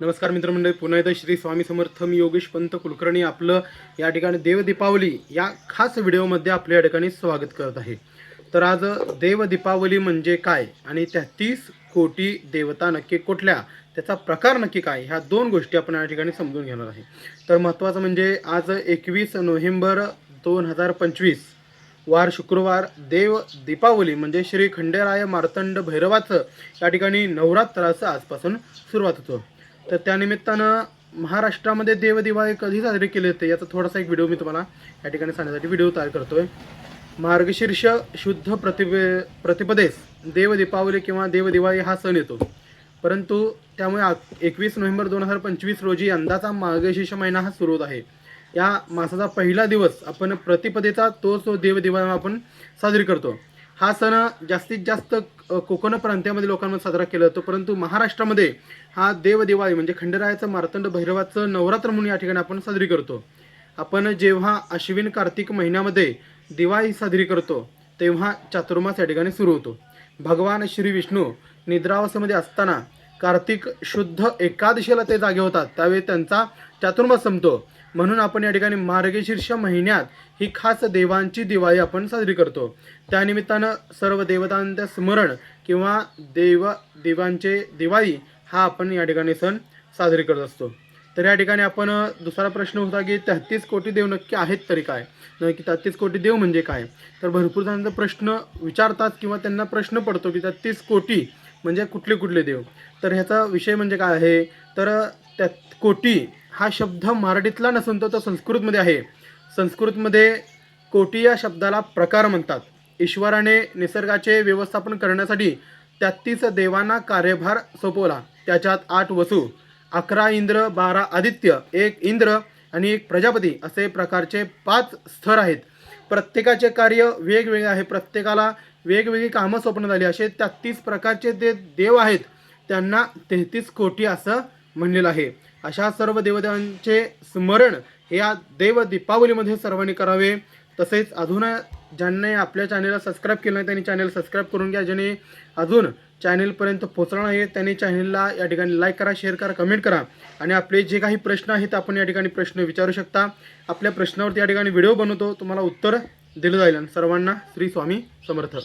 नमस्कार मित्रमंडळी पुन्हा एकदा श्री स्वामी समर्थ मी योगेश पंत कुलकर्णी आपलं या ठिकाणी देवदीपावली या खास व्हिडिओमध्ये आपल्या या ठिकाणी स्वागत करत आहे. तर आज देवदीपावली म्हणजे काय आणि त्या तीस कोटी देवता नक्की कुठल्या त्याचा प्रकार नक्की काय ह्या दोन गोष्टी आपण या ठिकाणी समजून घेणार आहे. तर महत्त्वाचं म्हणजे आज एकवीस नोव्हेंबर दोन हजार पंचवीस वार शुक्रवार देव दीपावली म्हणजे श्री खंडेराय मार्तंड भैरवाचं या ठिकाणी नवरात्राचं आजपासून सुरुवात होतं. तर त्यानिमित्तानं महाराष्ट्रामध्ये देवदिवाळी कधी साजरी केली जाते याचा थोडासा एक व्हिडिओ मी तुम्हाला या ठिकाणी सांगण्यासाठी व्हिडिओ तयार करतोय. मार्गशीर्ष शुद्ध प्रतिपे प्रतिपदेस देव दीपावली किंवा देवदिवाळी हा सण येतो. परंतु त्यामुळे एकवीस नोव्हेंबर दोन हजार पंचवीस रोजी यंदाचा मार्गशीर्ष महिना हा सुरू होत आहे. या मासाचा पहिला दिवस आपण प्रतिपदेचा तो तो देवदिवाळी आपण साजरी करतो. हा सण जास्तीत जास्त कोकण प्रांतामध्ये लोकांमध्ये साजरा केला जातो. परंतु महाराष्ट्रामध्ये हा देवदिवाळी म्हणजे खंडरायाचं मार्तंड भैरवाचं नवरात्र म्हणून या ठिकाणी आपण साजरी करतो. आपण जेव्हा अश्विन कार्तिक महिन्यामध्ये दिवाळी साजरी करतो तेव्हा चातुर्मास या ठिकाणी सुरू होतो. भगवान श्री विष्णू निद्रावासामध्ये असताना कार्तिक शुद्ध एकादशीला ते जागे होतात त्यावेळी त्यांचा चातुर्मास संपतो. म्हणून आपण या ठिकाणी मार्गशीर्ष महिन्यात ही खास देवांची दिवाळी आपण साजरी करतो. त्यानिमित्तानं सर्व देवतांचं स्मरण किंवा देव देवांचे दिवाळी हा आपण या ठिकाणी सण साजरी करत असतो. तर या ठिकाणी आपण दुसरा प्रश्न होता की तेहतीस कोटी देव नक्की आहेत तरी काय? नक्की तेहतीस कोटी देव म्हणजे काय? तर भरपूर जणांचा प्रश्न विचारतात किंवा त्यांना प्रश्न पडतो की तेहतीस कोटी म्हणजे कुठले कुठले देव. तर ह्याचा विषय म्हणजे काय आहे? तर त्या कोटी हा शब्द मराठीतला नसून तो तो संस्कृतमध्ये आहे. संस्कृतमध्ये कोटी या शब्दाला प्रकार म्हणतात. ईश्वराने निसर्गाचे व्यवस्थापन करण्यासाठी तेहतीस देवांना कार्यभार सोपवला. त्याच्यात आठ वसू अकरा इंद्र बारा आदित्य एक इंद्र आणि एक प्रजापती असे प्रकारचे पाच स्तर आहेत. प्रत्येकाचे कार्य वेगवेगळे आहे. प्रत्येकाला वेगवेगळी कामं स्वप्न झाली असे. तेहतीस प्रकारचे जे देव आहेत त्यांना तेहतीस कोटी असं म्हणलेलं आहे. अशा सर्व देवदेवांचे स्मरण हे या देव दीपावलीमध्ये सर्वांनी करावे. तसेच अजून ज्यांनी आपल्या चॅनेलला सबस्क्राईब केलं नाही त्यांनी चॅनेल सबस्क्राईब करून घ्या. ज्याने अजून चॅनेलपर्यंत पोहोचणार आहे त्यांनी चॅनेलला या ठिकाणी लाईक करा शेअर करा कमेंट करा. आणि आपले जे काही प्रश्न आहेत आपण या ठिकाणी प्रश्न विचारू शकता. आपल्या प्रश्नावरती या ठिकाणी व्हिडिओ बनवतो. तुम्हाला उत्तर दिलं जाईल. आणि सर्वांना श्री स्वामी समर्थ.